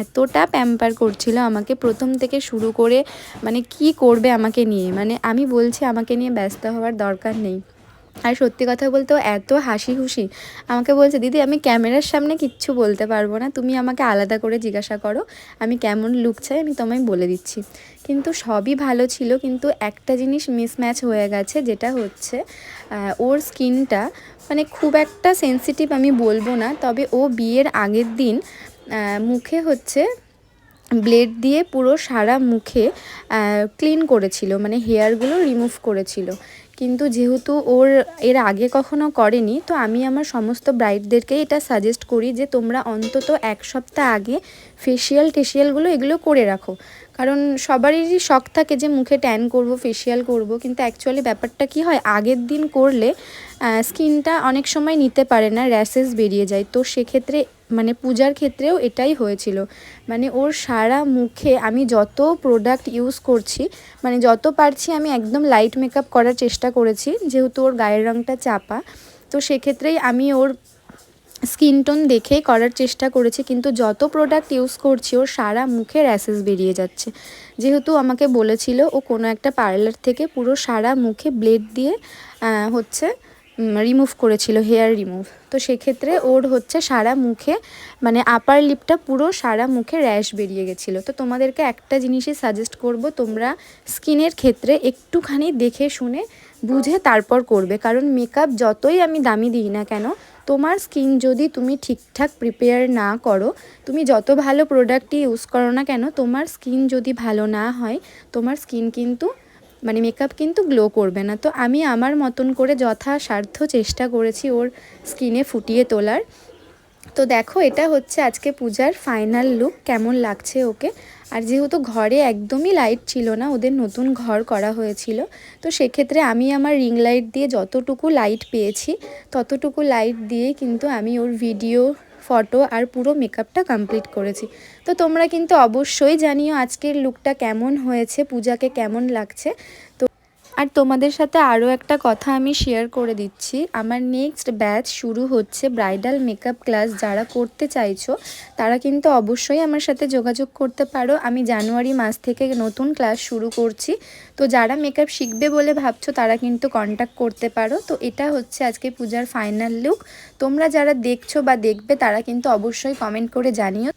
এতটা প্যাম্পার করছিল আমাকে প্রথম থেকে শুরু করে মানে কি করবে আমাকে নিয়ে? মানে আমি বলছি আমাকে নিয়ে ব্যস্ত হওয়ার দরকার নেই। আর সত্যি কথা বলতে এত হাসি খুশি আমাকে বলছে, দিদি, আমি ক্যামেরার সামনে কিচ্ছু বলতে পারব না। তুমি আমাকে আলাদা করে জিজ্ঞাসা করো। আমি কেমন লুক চাই আমি তোমায় বলে দিচ্ছি। কিন্তু সবই ভালো ছিল, কিন্তু একটা জিনিস মিসম্যাচ হয়ে গেছে, যেটা হচ্ছে ওর স্কিনটা মানে খুব একটা সেন্সিটিভ আমি বলব না। তবে ও বিয়ের আগের দিন মুখে হচ্ছে ব্লেড দিয়ে পুরো সারা মুখে ক্লিন করেছিল মানে হেয়ারগুলো রিমুভ করেছিল। কিন্তু যেহেতু ওর, এর আগে কখনো করেনি, তো আমি আমার সমস্ত ব্রাইডদেরকে এটা সাজেস্ট করি যে তোমরা অন্তত এক সপ্তাহ আগে ফেসিয়াল টেসিয়ালগুলো এগুলো করে রাখো। কারণ সবারই শখ থাকে যে মুখে ট্যান করব ফেসিয়াল করব, কিন্তু অ্যাকচুয়ালি ব্যাপারটা কি হয়, আগের দিন করলে স্কিনটা অনেক সময় নিতে পারে না র্যাশেস বেরিয়ে যায়। তো সেক্ষেত্রে মানে পূজার ক্ষেত্রেও এটাই হয়েছিল। মানে ওর সারা মুখে আমি যত প্রোডাক্ট ইউজ করছি মানে যত পারছি আমি একদম লাইট মেকআপ করার চেষ্টা করেছি, যেহেতু ওর গায়ের রঙটা চাপা। তো সেক্ষেত্রেই আমি ওর স্কিন টোন দেখেই করার চেষ্টা করেছি, কিন্তু যত প্রোডাক্ট ইউজ করছি, ওর সারা মুখে র্যাসেস বেরিয়ে যাচ্ছে। যেহেতু আমাকে বলেছিল ও কোনো একটা পার্লার থেকে পুরো সারা মুখে ব্লেড দিয়ে হচ্ছে রিমুভ করেছিল হেয়ার রিমুভ তো সেক্ষেত্রে ওর হচ্ছে সারা মুখে মানে আপার লিপটা পুরো সারা মুখে র্যাশ বেরিয়ে গেছিল। তো তোমাদেরকে একটা জিনিসই সাজেস্ট করব, তোমরা স্কিনের ক্ষেত্রে একটুখানি দেখে শুনে, বুঝে তারপর করবে। কারণ মেকআপ যতই আমি দামি দিই না কেন, তোমার স্কিন যদি তুমি ঠিকঠাক প্রিপেয়ার না করো, তুমি যত ভালো প্রোডাক্টই ইউজ করো না কেন, তোমার স্কিন যদি ভালো না হয়, তোমার স্কিন কিন্তু মানে মেকআপ কিন্তু গ্লো করবে না। তো আমি আমার মতন করে যথাসাধ্য চেষ্টা করেছি ওর স্কিনে ফুটিয়ে তোলার। তো দেখো, এটা হচ্ছে আজকে পূজার ফাইনাল লুক কেমন লাগছে ওকে? আর যেহেতু ঘরে একদমই লাইট ছিল না, ওদের নতুন ঘর করা হয়েছিল, তো সেক্ষেত্রে আমি আমার রিং লাইট দিয়ে যতটুকু লাইট পেয়েছি, ততটুকু লাইট দিয়ে কিন্তু আমি ওর ভিডিও ফটো আর পুরো মেকআপটা কমপ্লিট করেছি। তো তোমরা কিন্তু অবশ্যই জানিও আজকের লুকটা কেমন হয়েছে, পূজাকে কেমন লাগছে। তো আর তোমাদের সাথে আরও একটা কথা আমি শেয়ার করে দিচ্ছি। আমার নেক্সট ব্যাচ শুরু হচ্ছে ব্রাইডাল মেকআপ ক্লাস যারা করতে চাইছো, তারা কিন্তু অবশ্যই আমার সাথে যোগাযোগ করতে পারো। আমি জানুয়ারি মাস থেকে নতুন ক্লাস শুরু করছি। তো যারা মেকআপ শিখবে বলে ভাবছ, তারা কিন্তু কন্ট্যাক্ট করতে পারো। তো এটা হচ্ছে আজকে পূজার ফাইনাল লুক তোমরা যারা দেখছ বা দেখবে, তারা কিন্তু অবশ্যই কমেন্ট করে জানিও।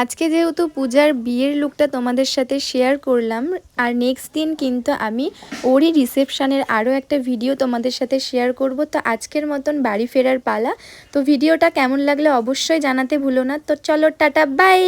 আজকে যেহেতু পূজার বিয়ের লুকটা তোমাদের সাথে শেয়ার করলাম, আর নেক্সট দিন কিন্তু আমি ওরই রিসেপশানের আরও একটা ভিডিও তোমাদের সাথে শেয়ার করব। তো আজকের মতন বাড়ি ফেরার পালা। তো ভিডিওটা কেমন লাগলে অবশ্যই জানাতে ভুলো না। তো চলো, টাটা বাই